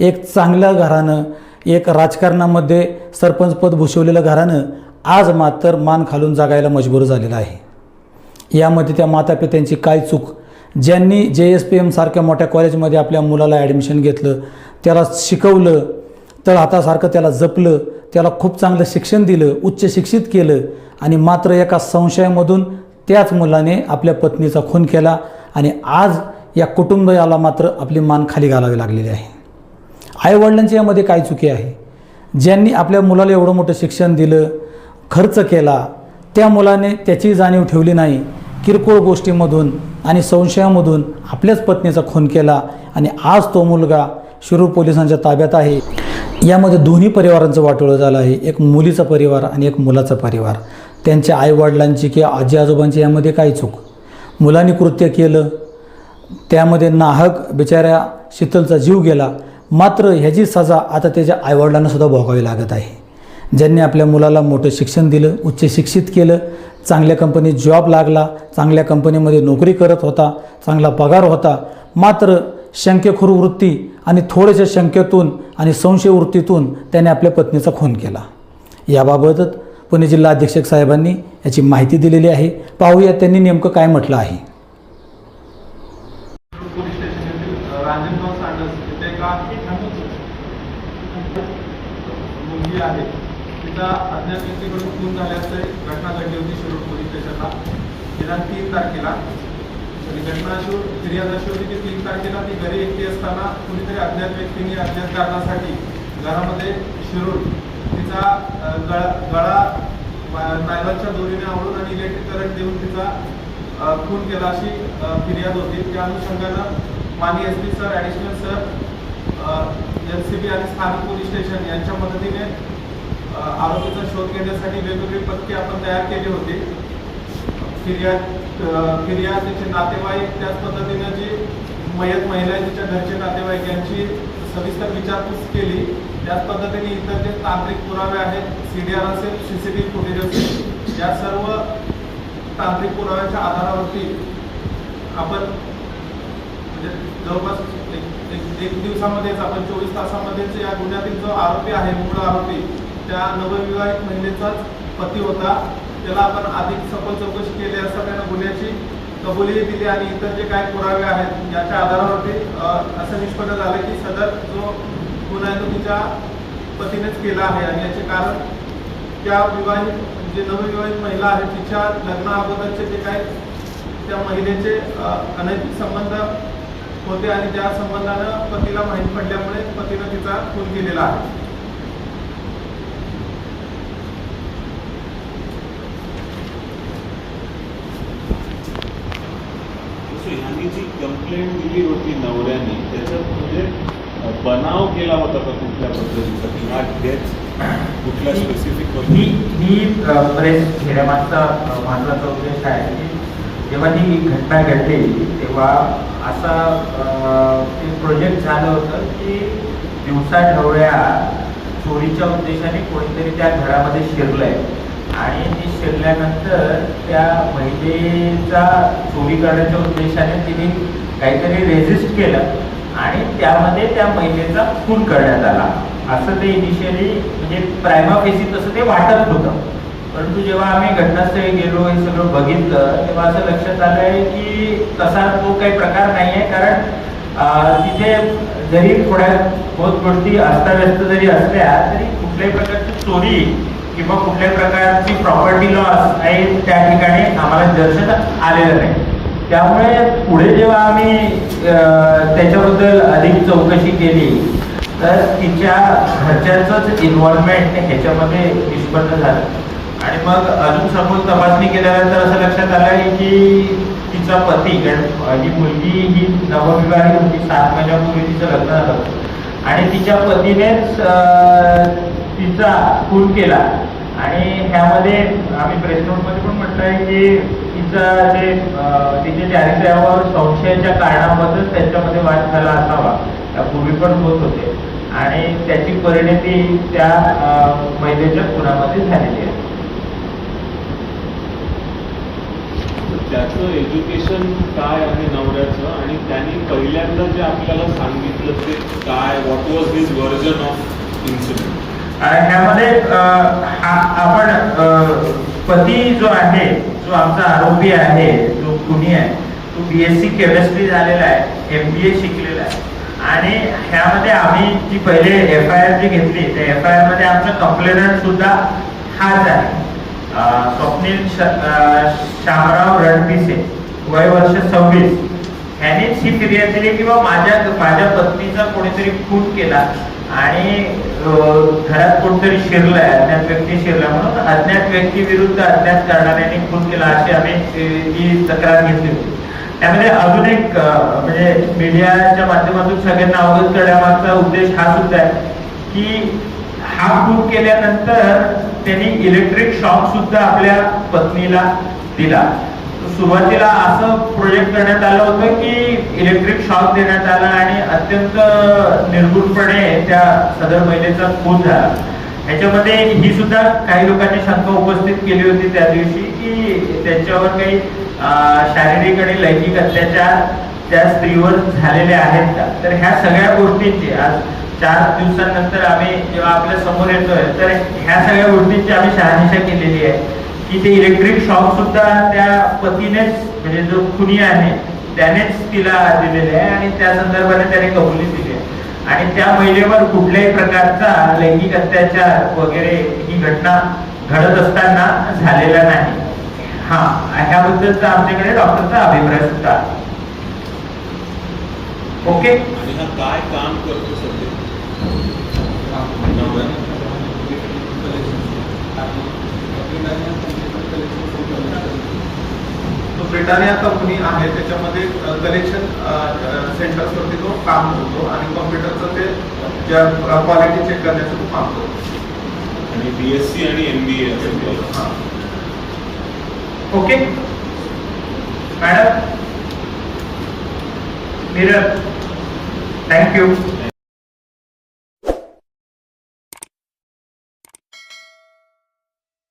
एक चांगलं घराणं एक राजकारणामध्ये सरपंचपद भूषवलेलं घराणं आज मात्र मान खालून जागायला मजबूर झालेलं आहे. यामध्ये त्या मातापित्यांची काय चूक? ज्यांनी जे एस पी एमसारख्या मोठ्या कॉलेजमध्ये आपल्या मुलाला ॲडमिशन घेतलं त्याला शिकवलं तर हातासारखं त्याला जपलं त्याला खूप चांगलं शिक्षण दिलं उच्च शिक्षित केलं आणि मात्र एका संशयामधून त्याच मुलाने आपल्या पत्नीचा खून केला आणि आज या कुटुंबाला मात्र आपली मान खाली घालावी लागलेली आहे. आईवडिलांची यामध्ये काय चुकी आहे? ज्यांनी आपल्या मुलाला एवढं मोठं शिक्षण दिलं खर्च केला त्या मुलाने त्याची जाणीव ठेवली नाही. किरकोळ गोष्टीमधून आणि संशयामधून आपल्याच पत्नीचा खून केला आणि आज तो मुलगा शिरूर पोलिसांच्या ताब्यात आहे. यामध्ये दोन्ही परिवारांचं वाटोळं झालं आहे. एक मुलीचा परिवार आणि एक मुलाचा परिवार. त्यांच्या आईवडिलांची किंवा आजी आजोबांची यामध्ये काय चूक? मुलांनी कृत्य केलं. त्यामध्ये नाहक बिचाऱ्या शीतलचा जीव गेला. मात्र ह्याची सजा आता त्याच्या आईवडिलांना सुद्धा भोगावी लागत आहे. ज्यांनी आपल्या मुलाला मोठं शिक्षण दिलं उच्च शिक्षित केलं चांगल्या कंपनीत जॉब लागला चांगल्या कंपनीमध्ये नोकरी करत होता चांगला पगार होता मात्र शंकेखोर वृत्ती आणि थोड्याशा शंकेतून आणि संशय वृत्तीतून त्याने आपल्या पत्नीचा खून केला. याबाबतच पुणे जिल्हा अधीक्षक साहेबांनी याची माहिती दिलेली आहे. पाहूया त्यांनी नेमकं काय म्हटलं आहे पोलीस स्टेशन येथील रांजणगाव सांडस इथे एका मुलगी आहे. तिचा अज्ञात व्यक्तीकडून खून झाल्याचे घटना घडली होती शिरूर पोलीस स्टेशनला. दिनांक तीन तारखेला. आणि घटना शोध फिर्याद अशी होती की तीन तारखेला ती घरी एकटी असताना कुणीतरी अज्ञात व्यक्तीने अज्ञात कारणासाठी घरामध्ये शिरूर तिचा गळा गळा नायलॉनच्या दोरीने आवडून आणि इलेक्ट्रिक करंट देऊन तिचा खून केला अशी फिर्याद होती. त्या अनुषंगानं माननीय S P sir additional sir L C B आणि स्थानिक पोलीस स्टेशन यांच्या मदतीने आरोपीचा शोध घेण्यासाठी वेगवेगळी पथके आपण तयार केली होती. फिर्याद फिर्याद तिचे नातेवाईक त्याच पद्धतीनं जी मयत महिला आहे तिच्या घरचे नातेवाईक यांची सविस्तर विचारपूस केली. त्याच पद्धतीने इतर जे तांत्रिक पुरावे आहेत सी डी आर असेल C C T V footage असेल या सर्व तांत्रिक पुराव्याच्या आधारावरती आपण म्हणजे जवळपास एक एक एक दिवसामध्येच आपण चोवीस तासामध्येच या गुन्ह्यातील जो आरोपी आहे मूळ आरोपी त्या नवविवाहित महिलेचाच पती होता. त्याला आपण अधिक सखोल चौकशी केली असता त्यांना गुन्ह्याची कबुलीही दिली आणि इतर जे काही पुरावे आहेत याच्या आधारावरती असं निष्पन्न झालं की सदर जो गुन्हा आहे तो तिच्या पतीनेच केला आहे. आणि याचे कारण त्या विवाहित जे नवविवाहित महिला आहे तिच्या लग्ना अगोदरचे जे काही त्या महिलेचे अनैतिक संबंध होते आणि त्या संबंधानं पतीला माहीत पडल्यामुळे पतीनं तिचा खून केलेला आहे सो ह्यांनी जी कंप्लेंट दिली होती नवऱ्याने त्याच्यात म्हणजे बनाव केला होता का कुठल्या पद्धतीचा? किंवा डेथ कुठल्या स्पेसिफिक ही ही अ, प्रेस घेण्यामागचा अ, महत्त्वाचा उद्देश आहे की जेव्हा ही घटना घडली तेव्हा असा एक प्रोजेक्ट झालं होतं की दिवसा ढवळ्या चोरीच्या उद्देशाने कोणीतरी त्या घरामध्ये शिरलंय. आणि ती शिरल्यानंतर त्या महिलेचा चोरी करण्याच्या उद्देशाने तिने काहीतरी रेजिस्ट केलं आणि त्यामध्ये त्या महिलेचा खून करण्यात आला. असं ते इनिशियली म्हणजे प्रायमा फेसी तसं ते वाटत होतं. परंतु जेव्हा आम्ही घटनास्थळी गेलो हे सगळं बघितलं तेव्हा असं लक्षात आलंय की तसा तो काही प्रकार नाही आहे कारण तिथे जरी थोड्या बहुत गोष्टी अस्ताव्यस्त जरी असल्या तरी कुठल्याही प्रकारची चोरी किंवा कुठल्याही प्रकारची प्रॉपर्टी लॉस आहे त्या ठिकाणी आम्हाला दर्शन आलेलं नाही. त्यामुळे पुढे जेव्हा आम्ही त्याच्याबद्दल अधिक चौकशी केली तर तिच्या घरच्यांचंच इन्व्हॉल्वमेंट ह्याच्यामध्ये निष्पन्न झालं. आणि मग अजून सखोल तपासणी केल्यानंतर असं लक्षात आलं आहे की तिचा पती कारण ही मुलगी ही नवविवाहित होती सात महिन्यापूर्वी तिचं लग्न झालं. आणि तिच्या पतीनेच तिचा खून केला. आणि ह्यामध्ये आम्ही प्रेस नोटमध्ये पण म्हटलं आहे की तिचं जे तिचे चारित्र्यावर संशयाच्या कारणाबद्दल त्यांच्यामध्ये वाद झाला असावा. यापूर्वी पण होत होते. आणि त्याची परिणती त्या महिलेच्या खुनामध्ये झालेली आहे. त्याचं एज्युकेशन काय आहे नवऱ्याचं? आणि त्यांनी पहिल्यांदा जे आपल्याला सांगितलं ते काय? What was his version of incident ह्यामध्ये आपण पती जो आहे जो आमचा आरोपी आहे जो कुणी आहे तो बी एस सी केमिस्ट्री झालेला आहे एम बी ए शिकलेला आहे. आणि ह्यामध्ये आम्ही जी पहिले एफ आय आर जी घेतली त्या एफ आय आरमध्ये आमचा कंप्लेनंट सुद्धा हाच आहे. स्वप्नील शामराव रणपिसे वय वर्ष सव्वीस. ह्यानेच ही फिर्याद दिली किंवा माझ्या माझ्या पत्नीचा कोणीतरी खून केला. आणि घरात कोणतरी शिरलाय अज्ञात व्यक्ती शिरला म्हणून अज्ञात व्यक्ती विरुद्ध अज्ञात कारणाने खून केला अशी आम्ही तक्रार घेतली होती. त्यामध्ये अजून एक म्हणजे मीडियाच्या माध्यमातून सगळ्यांना अवगत करण्यामागचा उद्देश हा सुद्धा आहे की हा खून केल्यानंतर त्यांनी इलेक्ट्रिक शॉक सुद्धा आपल्या पत्नीला दिला. सुरुवातीला असं प्रोजेक्ट करण्यात आलं होतं की इलेक्ट्रिक शॉक देण्यात आला आणि अत्यंत निर्गुणपणे त्या सदर महिलेचा खून झाला. याच्यामध्ये ही सुद्धा काही लोकांनी शंका उपस्थित केली होती त्या दिवशी की त्याच्यावर काही शारीरिक आणि लैंगिक अत्याचार त्या स्त्रीवर झालेले आहेत का? तर ह्या सगळ्या गोष्टींची आज चार दिवसानंतर आम्ही जेव्हा आपल्यासमोर येतोय तर ह्या सगळ्या गोष्टींची आम्ही शहानिशा केलेली आहे. की ते इलेक्ट्रिक शॉक सुद्धा त्या पतीनेच म्हणजे जो खुनी आहे त्यानेच तिला दिलेले आहे आणि त्या संदर्भाने त्याने कबुली दिली आहे. आणि त्या महिलेवर कुठल्याही प्रकारचा लैंगिक अत्याचार वगैरे ही घटना घडत असताना झालेला नाही. हा ह्याबद्दलचा आमच्याकडे डॉक्टरचा अभिप्राय सुद्धा. ओके? काय काम करतो सध्या? ब्रिटानिया कंपनी आहे त्याच्यामध्ये कलेक्शन सेंटर्सवरती तो काम करतो आणि कॉम्प्युटरचं ते ज्या क्वालिटी चेक करण्याचं तो काम करतो. आणि बी एस सी आणि M B A okay madam mirror thank you